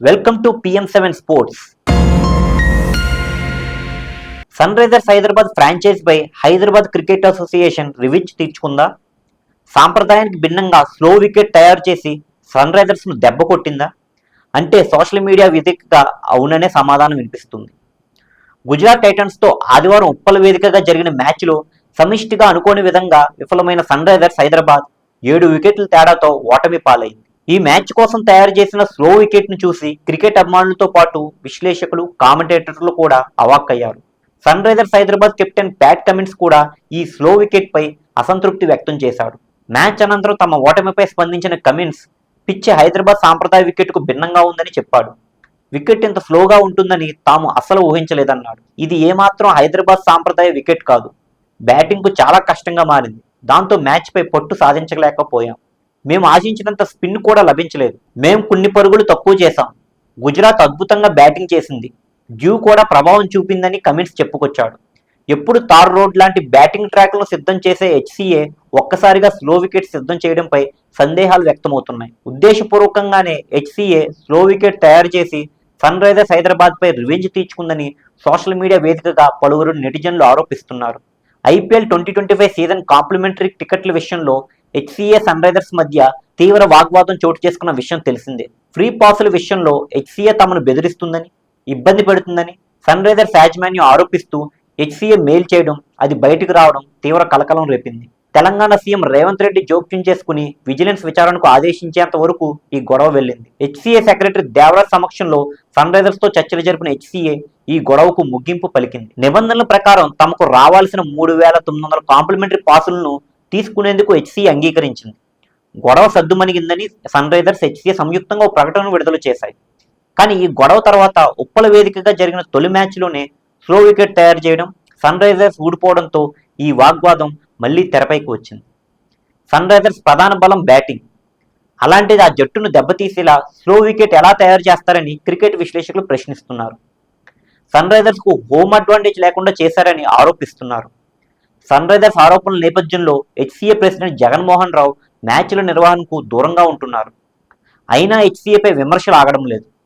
Welcome to PM seven sports. Sunrisers Hyderabad franchise pi Hyderabad cricket association revenge తీర్చుకుందా? సాంప్రదాయానికి భిన్నంగా slow wicket తయారు చేసి సన్ రైజర్స్ను దెబ్బ కొట్టిందా? అంటే సోషల్ మీడియా వేదికగా అవుననే సమాధానం వినిపిస్తుంది. గుజరాత్ టైటన్స్తో ఆదివారం ఉప్పల వేదికగా జరిగిన మ్యాచ్లో సమిష్టిగా అనుకోని విధంగా విఫలమైన సన్ రైజర్స్ హైదరాబాద్ ఏడు వికెట్ల తేడాతో ఓటమి పాలైంది. ఈ మ్యాచ్ కోసం తయారు చేసిన స్లో వికెట్ను చూసి క్రికెట్ అభిమానులతో పాటు విశ్లేషకులు కామెంటేటర్లు కూడా అవాక్కయ్యారు Sunrisers Hyderabad captain Pat Cummins కూడా ఈ స్లో వికెట్ పై అసంతృప్తి వ్యక్తం చేశాడు మ్యాచ్ అనంతరం తమ ఓటమిపై స్పందించిన కమిన్స్ పిచ్ హైదరాబాద్ సాంప్రదాయ వికెట్కు భిన్నంగా ఉందని చెప్పాడు. వికెట్ ఇంత స్లోగా ఉంటుందని తాము అసలు ఊహించలేదన్నాడు. ఇది ఏమాత్రం హైదరాబాద్ సాంప్రదాయ వికెట్ కాదు. బ్యాటింగ్కు చాలా కష్టంగా మారింది. దాంతో మ్యాచ్ పై పట్టు సాధించలేకపోయాం. మేము ఆశించినంత స్పిన్ కూడా లభించలేదు. మేము కొన్ని పరుగులు తక్కువ చేశాం. గుజరాత్ అద్భుతంగా బ్యాటింగ్ చేసింది. డ్యూ కూడా ప్రభావం చూపిందని కమిన్స్ చెప్పుకొచ్చాడు. ఎప్పుడు తార్ రోడ్ లాంటి బ్యాటింగ్ ట్రాక్లను సిద్ధం చేసే హెచ్సిఏ ఒక్కసారిగా స్లో వికెట్ సిద్ధం చేయడంపై సందేహాలు వ్యక్తమవుతున్నాయి. ఉద్దేశపూర్వకంగానే హెచ్సిఏ స్లో వికెట్ తయారు చేసి సన్ రైజర్స్ హైదరాబాద్పై రివెంజ్ తీర్చుకుందని సోషల్ మీడియా వేదికగా పలువురు నెటిజన్లు ఆరోపిస్తున్నారు. IPL twenty twenty five season complimentary టికెట్ల విషయంలో హెచ్సిఏ సన్ రైజర్స్ మధ్య తీవ్ర వాగ్వాదం చోటు చేసుకున్న విషయం తెలిసిందే. ఫ్రీ పాసుల విషయంలో హెచ్సిఏ తమను బెదిరిస్తుందని ఇబ్బంది పెడుతుందని సన్ రైజర్స్ యాజమాన్యం ఆరోపిస్తూ హెచ్సిఏ మెయిల్ చేయడం అది బయటకు రావడం తీవ్ర కలకలం రేపింది. తెలంగాణ సీఎం రేవంత్ రెడ్డి జోక్యం చేసుకుని విజిలెన్స్ విచారణకు ఆదేశించేంత వరకు ఈ గొడవ వెళ్ళింది. హెచ్సిఏ సెక్రటరీ దేవరాజ్ సమక్షంలో సన్ రైజర్స్తో చర్చలు జరిపిన హెచ్సిఏ ఈ గొడవకు ముగింపు పలికింది. నిబంధనల ప్రకారం తమకు రావాల్సిన మూడు వేల తొమ్మిది వందల కాంప్లిమెంటరీ పాసులను తీసుకునేందుకు హెచ్సిఏ అంగీకరించింది. గొడవ సద్దుమణిగిందని సన్ రైజర్స్ హెచ్సిఏ సంయుక్తంగా ఒక ప్రకటన విడుదల చేశాయి. కానీ ఈ గొడవ తర్వాత ఉప్పల వేదికగా జరిగిన తొలి మ్యాచ్లోనే స్లో వికెట్ తయారు చేయడం సన్ రైజర్స్ ఊడిపోవడంతో ఈ వాగ్వాదం మళ్ళీ తెరపైకి వచ్చింది. సన్ రైజర్స్ ప్రధాన బలం బ్యాటింగ్. అలాంటిది ఆ జట్టును దెబ్బతీసేలా స్లో వికెట్ ఎలా తయారు చేస్తారని క్రికెట్ విశ్లేషకులు ప్రశ్నిస్తున్నారు. సన్ రైజర్స్కు హోమ్ అడ్వాంటేజ్ లేకుండా చేశారని ఆరోపిస్తున్నారు. సన్ రైజర్స్ ఆరోపణల నేపథ్యంలో హెచ్సిఏ ప్రెసిడెంట్ జగన్మోహన్ రావు మ్యాచ్ల నిర్వహణకు దూరంగా ఉంటున్నారు. అయినా హెచ్సిఏపై విమర్శలు ఆగడం లేదు.